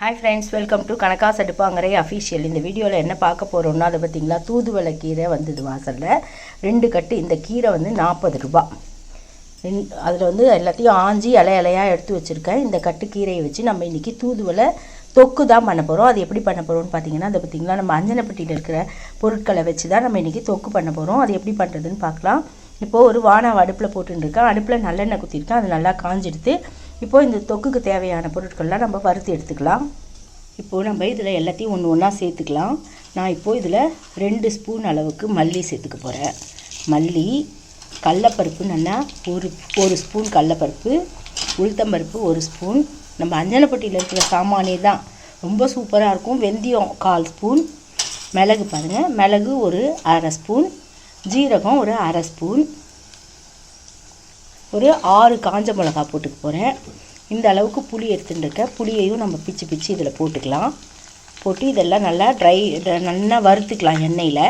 Hi friends welcome to Kanaka Saduppangarai official இந்த வீடியோவில் என்ன பார்க்க போகிறோம்னா அதை பார்த்தீங்களா தூதுவளை கீரை வந்தது வாசலில். ரெண்டு கட்டு இந்த கீரை வந்து நாற்பது ரூபா. அதில் வந்து எல்லாத்தையும் ஆஞ்சி இலை இலையாக எடுத்து வச்சுருக்கேன். இந்த கட்டு கீரையை வச்சு நம்ம இன்றைக்கி தூதுவளை தொக்கு தான் பண்ண போகிறோம் அது எப்படி பண்ண போகிறோம்னு பார்த்தீங்கன்னா அதை பார்த்தீங்களா நம்ம அஞ்சனப்பட்டியில் இருக்கிற பொருட்களை வச்சு தான் நம்ம இன்றைக்கி தொக்கு பண்ண போகிறோம் அது எப்படி பண்ணுறதுன்னு பார்க்கலாம் இப்போது ஒரு வானாவை அடுப்பில் போட்டுருக்கேன் அடுப்பில் நல்லெண்ணெய் குத்திருக்கேன். அது நல்லா காஞ்சிடுத்து இப்போது இந்த தொக்குக்கு தேவையான பொருட்கள்லாம் நம்ம வறுத்து எடுத்துக்கலாம். இப்போது நம்ம இதில் எல்லாத்தையும் ஒன்று ஒன்றா சேர்த்துக்கலாம். நான் இப்போது இதில் ரெண்டு ஸ்பூன் அளவுக்கு மல்லி சேர்த்துக்க போகிறேன் மல்லி கடலப்பருப்பு நல்லா ஒரு ஒரு ஸ்பூன் கடலப்பருப்பு உளுத்தம்பருப்பு ஒரு ஸ்பூன். நம்ம அஞ்சனப்பட்டியில் இருக்கிற சாமானே தான். ரொம்ப சூப்பராக இருக்கும். வெந்தயம் கால் ஸ்பூன். மிளகு பாருங்கள் மிளகு ஒரு அரை ஸ்பூன். ஜீரகம் ஒரு அரை ஸ்பூன். ஒரு ஆறு காஞ்ச மிளகா போட்டுக்க போகிறேன் இந்த அளவுக்கு புளி எடுத்துட்டுருக்கேன் புளியையும் நம்ம பிச்சு பிச்சு இதில் போட்டுக்கலாம். போட்டு இதெல்லாம் நல்லா ட்ரை நல்லா வறுத்துக்கலாம் எண்ணெயில்.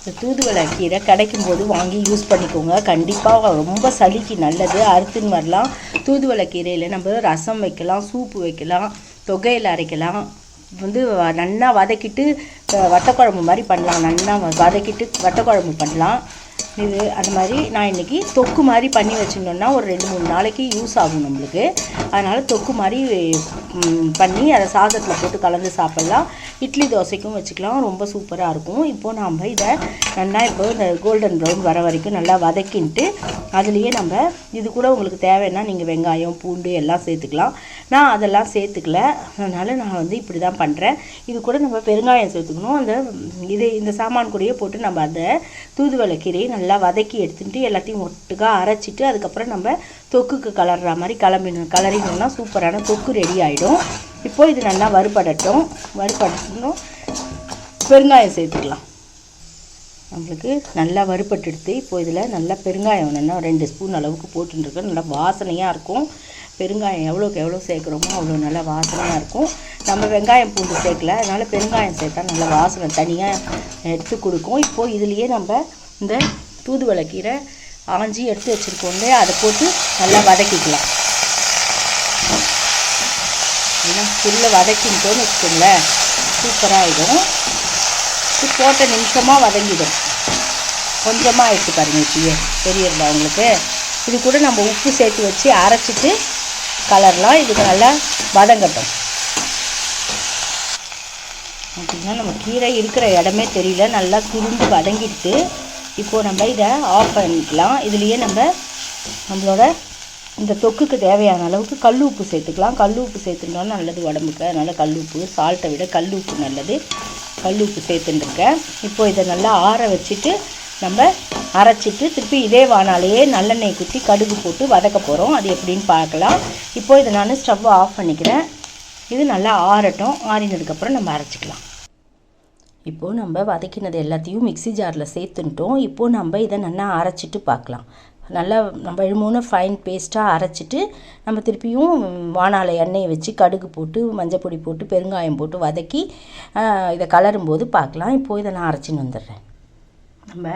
இந்த தூதுவளை கீரை கிடைக்கும் போது வாங்கி யூஸ் பண்ணிக்கோங்க. கண்டிப்பாக ரொம்ப சளிக்கு நல்லது. அறுத்துன்னு வரலாம். தூதுவளை கீரையில் நம்ம ரசம் வைக்கலாம் சூப்பு வைக்கலாம் தொகையில் அரைக்கலாம். வந்து நல்லா வதக்கிட்டு வத்தக்குழம்பு மாதிரி பண்ணலாம். நல்லா வதக்கிட்டு வத்தக்குழம்பு பண்ணலாம். இது அந்த மாதிரி நான் இன்றைக்கி தொக்கு மாதிரி பண்ணி வச்சுருந்தோன்னா ஒரு ரெண்டு மூணு நாளைக்கு யூஸ் ஆகும் நம்மளுக்கு. அதனால் தொக்கு மாதிரி பண்ணி அதை சாதத்தில் போட்டு கலந்து சாப்பிட்லாம். இட்லி தோசைக்கும் வச்சுக்கலாம். ரொம்ப சூப்பராக இருக்கும். இப்போது நாம் இதை நல்லா இப்போ இந்த கோல்டன் ப்ரௌன் வர வரைக்கும் நல்லா வதக்கின்ட்டு அதுலேயே நம்ம இது கூட உங்களுக்கு தேவைன்னா நீங்கள் வெங்காயம் பூண்டு எல்லாம் சேர்த்துக்கலாம். நான் அதெல்லாம் சேர்த்துக்கல. அதனால் நான் வந்து இப்படி தான் பண்ணுறேன் இது கூட நம்ம பெருங்காயம் சேர்த்துக்கணும். அந்த இது இந்த சாமான் கூடயே போட்டு நம்ம அந்த தூதுவளை கீரையை நல்லா நல்லா வதக்கி எடுத்துட்டு எல்லாத்தையும் ஒட்டுக்காக அரைச்சிட்டு அதுக்கப்புறம் நம்ம தொக்குக்கு கலர்ற மாதிரி கிளம்பிடணும். கலரினோம்னா சூப்பரான தொக்கு ரெடி ஆகிடும் இப்போ இது நல்லா வறுபடட்டும். வறுபடட்டும். பெருங்காயம் சேர்த்துக்கலாம். நம்மளுக்கு நல்லா வறுபட்டுடுத்து. இப்போ இதில் நல்லா பெருங்காயம் வேணும்னா ரெண்டு ஸ்பூன் அளவுக்கு போட்டுருக்கோம் நல்லா வாசனையாக இருக்கும். பெருங்காயம் எவ்வளோக்கு எவ்வளோ சேர்க்குறோமோ அவ்வளோ நல்லா வாசனையாக இருக்கும். நம்ம வெங்காயம் பூண்டு சேர்க்கல. அதனால் பெருங்காயம் சேர்த்தா நல்லா வாசனை தனியாக எடுத்து கொடுக்கும். இப்போது இதுலேயே நம்ம இந்த தூதுவளை கீரை ஆஞ்சி எடுத்து வச்சுருக்கோம் இல்லையா அதை போட்டு நல்லா வதக்கிக்கலாம். ஏன்னா ஃபுல்லை வதக்கிட்டோன்னு வச்சுக்கோங்களேன் சூப்பராகிடும் இது போட்ட நிமிஷமாக வதங்கிடும். கொஞ்சமாக எடுத்து பாருங்கள் இப்பயே. தெரியல உங்களுக்கு? இது கூட நம்ம உப்பு சேர்த்து வச்சு அரைச்சிட்டு கலர்லாம். இதுக்கு நல்லா வதங்கட்டும். அப்படின்னா நம்ம கீரை இருக்கிற இடமே தெரியல. நல்லா சுருண்டு வதங்கிட்டு இப்போது நம்ம இதை ஆஃப் பண்ணிக்கலாம். இதுலேயே நம்ம நம்மளோட இந்த தொக்குக்கு தேவையான அளவுக்கு கல் உப்பு சேர்த்துக்கலாம். கல் உப்பு சேர்த்துட்டோம்னா நல்லது உடம்புக்கு. அதனால் கல் உப்பு சால்ட்டை விட கல் உப்பு நல்லது. கல் உப்பு சேர்த்துட்டுருக்கேன். இப்போ இதை நல்லா ஆற வச்சுட்டு நம்ம அரைச்சிட்டு திருப்பி இதே வானாலேயே நல்லெண்ணெய் குத்தி கடுகு போட்டு வதக்க போகிறோம் அது எப்படின்னு பார்க்கலாம். இப்போ இதை நான் ஸ்டவ்வை ஆஃப் பண்ணிக்கிறேன். இது நல்லா ஆறட்டும். ஆறினதுக்கப்புறம் நம்ம அரைச்சிக்கலாம். இப்போது நம்ம வதக்கினது எல்லாத்தையும் மிக்சி ஜாரில் சேர்த்துன்ட்டோம். இப்போது நம்ம இதை நல்லா அரைச்சிட்டு பார்க்கலாம். நல்லா நம்ம மூணு ஃபைன் பேஸ்ட்டாக அரைச்சிட்டு நம்ம திருப்பியும் வானாலை எண்ணெயை வச்சு கடுகு போட்டு மஞ்சள் பொடி போட்டு பெருங்காயம் போட்டு வதக்கி இதை கலரும் போது பார்க்கலாம். இப்போது இதை நான் அரைச்சின்னு வந்துடுறேன். நம்ம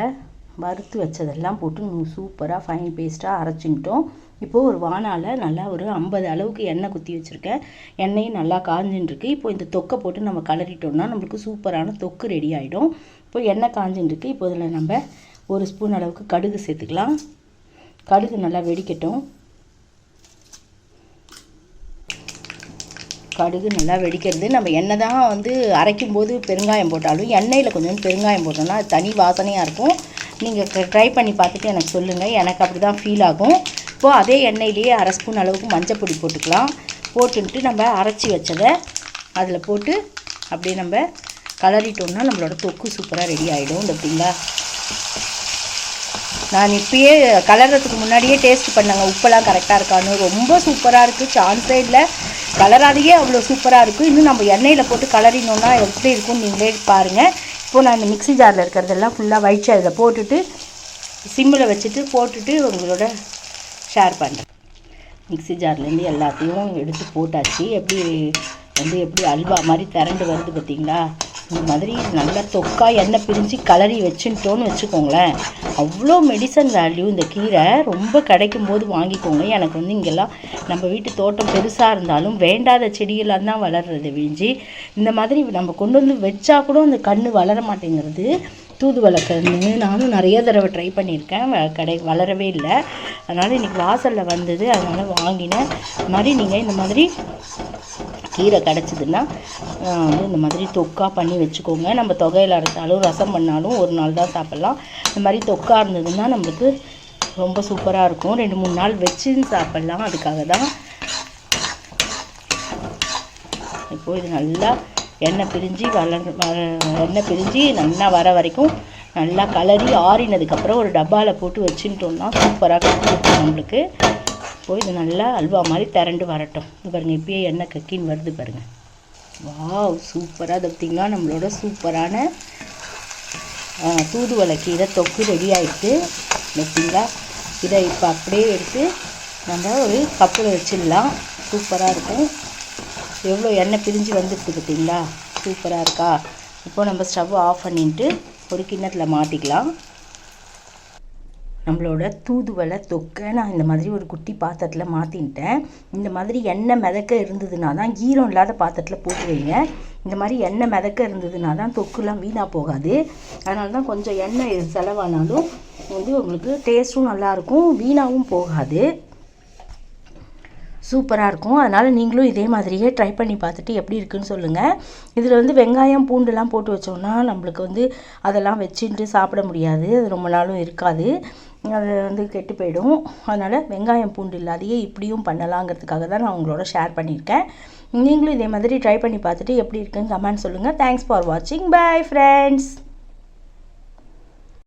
வறுத்து வச்சதெல்லாம் போட்டு சூப்பராக ஃபைன் பேஸ்ட்டாக அரைச்சிக்கிட்டோம். இப்போது ஒரு வானால் நல்லா ஒரு ஐம்பது அளவுக்கு எண்ணெய் குத்தி வச்சுருக்கேன். எண்ணெயும் நல்லா காஞ்சின்ட்டுருக்கு இப்போ இந்த தொக்கை போட்டு நம்ம கலரிட்டோம்னா நம்மளுக்கு சூப்பரான தொக்கு ரெடி ஆகிடும் இப்போ எண்ணெய் காஞ்சின்ட்டுருக்கு இப்போ இதில் நம்ம ஒரு ஸ்பூன் அளவுக்கு கடுகு சேர்த்துக்கலாம். கடுகு நல்லா வெடிக்கட்டும். கடுகு நல்லா வெடிக்கிறது. நம்ம எண்ணெய் தான் வந்து அரைக்கும் போது பெருங்காயம் போட்டாலும் எண்ணெயில் கொஞ்சம் பெருங்காயம் போட்டோம்னா தனி வாசனையாக இருக்கும். நீங்கள் ட்ரை பண்ணி பார்த்துட்டு எனக்கு சொல்லுங்கள் எனக்கு அப்படி தான் ஃபீல் ஆகும். இப்போது அதே எண்ணெயிலேயே அரை ஸ்பூன் அளவுக்கு மஞ்சள் பொடி போட்டுக்கலாம். போட்டுன்ட்டு நம்ம அரைச்சி வச்சதை அதில் போட்டு அப்படியே நம்ம கலரிட்டோம்னா நம்மளோட தொக்கு சூப்பராக ரெடி ஆகிடும் இந்த அப்படிங்களா நான் இப்பயே கலர்றதுக்கு முன்னாடியே டேஸ்ட் பண்ணாங்க. உப்பெல்லாம் கரெக்டாக இருக்கான்னு. ரொம்ப சூப்பராக இருக்குது சான்ஸே இல்லை. கலராதையே அவ்வளோ சூப்பராக இருக்கும் இன்னும் நம்ம எண்ணெயில் போட்டு கலரினோன்னா எப்படி இருக்கும்னு நீங்களே பாருங்கள் இப்போது நான் இந்த மிக்சி ஜாரில் இருக்கிறதெல்லாம் ஃபுல்லாக வயிற்று அதில் போட்டுட்டு சிம்மில் வச்சுட்டு போட்டுட்டு உங்களோட ஷேர் பண்ணுறேன் மிக்சி ஜார்லேருந்து எல்லாத்தையும் எடுத்து போட்டாச்சு. எப்படி வந்து எப்படி அல்வா மாதிரி திரண்டு வருது பார்த்தீங்களா? இந்த மாதிரி நல்லா தொக்கா எண்ணெய் பிரிஞ்சு கலரி வச்சுட்டோன்னு வச்சுக்கோங்களேன். அவ்வளோ மெடிசன் வேல்யூ இந்த கீரை. ரொம்ப கிடைக்கும் போது வாங்கிக்கோங்க. எனக்கு வந்து இங்கெல்லாம் நம்ம வீட்டு தோட்டம் பெருசாக இருந்தாலும் வேண்டாத செடிகளாக தான் வளர்றது விழிஞ்சி இந்த மாதிரி நம்ம கொண்டு வந்து வச்சா கூட அந்த கண் வளர மாட்டேங்கிறது. தூதுவளை கன்று நானும் நிறைய தடவை ட்ரை பண்ணியிருக்கேன். வ- கடை வளரவே இல்லை. அதனால் இன்றைக்கி வாசலில் வந்தது. அதனால் வாங்கினேன். மாதிரி நீங்கள் இந்த மாதிரி கீரை கிடச்சிதுன்னா வந்து இந்த மாதிரி தொக்கா பண்ணி வச்சுக்கோங்க. நம்ம தொகையில் அரைச்சாலும் ரசம் பண்ணாலும் ஒரு நாள் தான் சாப்பிட்லாம். இந்த மாதிரி தொக்கா இருந்ததுன்னா நம்மளுக்கு ரொம்ப சூப்பராக இருக்கும். ரெண்டு மூணு நாள் வச்சுன்னு சாப்பிட்லாம். அதுக்காக தான் இப்போது இது நல்லா எண்ணெய் பிரிஞ்சு வளர் எண்ணெய் பிரிஞ்சு நல்லா வர வரைக்கும் நல்லா கலரி ஆறினதுக்கப்புறம் ஒரு டப்பாவில் போட்டு வச்சுட்டோம்னா சூப்பராக இருக்கும் நம்மளுக்கு. போய் இது நல்லா அல்வா மாதிரி திரண்டு வரட்டும். இது பாருங்கள் இப்பயே எண்ணெய் கக்கின்னு வருது பாருங்கள் வாவ் சூப்பராக அது பார்த்திங்கன்னா நம்மளோட சூப்பரான தூதுவளை கீரை தொக்கு ரெடி ஆயிடுச்சு பார்த்திங்களா? இதை இப்போ அப்படியே எடுத்து நம்ம ஒரு கப்பில் வச்சிடலாம். சூப்பராக இருக்கும். எவ்வளோ எண்ணெய் பிரிஞ்சு வந்துருக்கு பார்த்திங்களா? சூப்பராக இருக்கா? இப்போ நம்ம ஸ்டவ் ஆஃப் பண்ணிட்டு ஒரு கிண்ணத்தில் மாற்றிக்கலாம் நம்மளோட தூதுவளை தொக்கை. நான் இந்த மாதிரி ஒரு குட்டி பாத்திரத்தில் மாற்றின்ட்டேன் இந்த மாதிரி எண்ணெய் மிதக்க இருந்ததுன்னா தான் ஈரம் இல்லாத பாத்திரத்தில் போட்டு வைங்க. இந்த மாதிரி எண்ணெய் மிதக்க இருந்ததுனா தான் தொக்குலாம் வீணாக போகாது. அதனால தான் கொஞ்சம் எண்ணெய் செலவானாலும் வந்து உங்களுக்கு டேஸ்ட்டும் நல்லாயிருக்கும் வீணாகவும் போகாது. சூப்பராக இருக்கும். அதனால் நீங்களும் இதே மாதிரியே ட்ரை பண்ணி பார்த்துட்டு எப்படி இருக்குன்னு சொல்லுங்கள் இதில் வந்து வெங்காயம் பூண்டுலாம் போட்டு வச்சோம்னா நம்மளுக்கு வந்து அதெல்லாம் வச்சுட்டு சாப்பிட முடியாது. அது ரொம்ப நாளும் இருக்காது. அது வந்து கெட்டு போயிடும். அதனால் வெங்காயம் பூண்டு இல்லாதையே இப்படியும் பண்ணலாங்கிறதுக்காக தான் நான் உங்களோட ஷேர் பண்ணியிருக்கேன். நீங்களும் இதே மாதிரி ட்ரை பண்ணி பார்த்துட்டு எப்படி இருக்குன்னு கமெண்ட் சொல்லுங்கள் தேங்க்ஸ் ஃபார் வாட்சிங் பை ஃப்ரெண்ட்ஸ்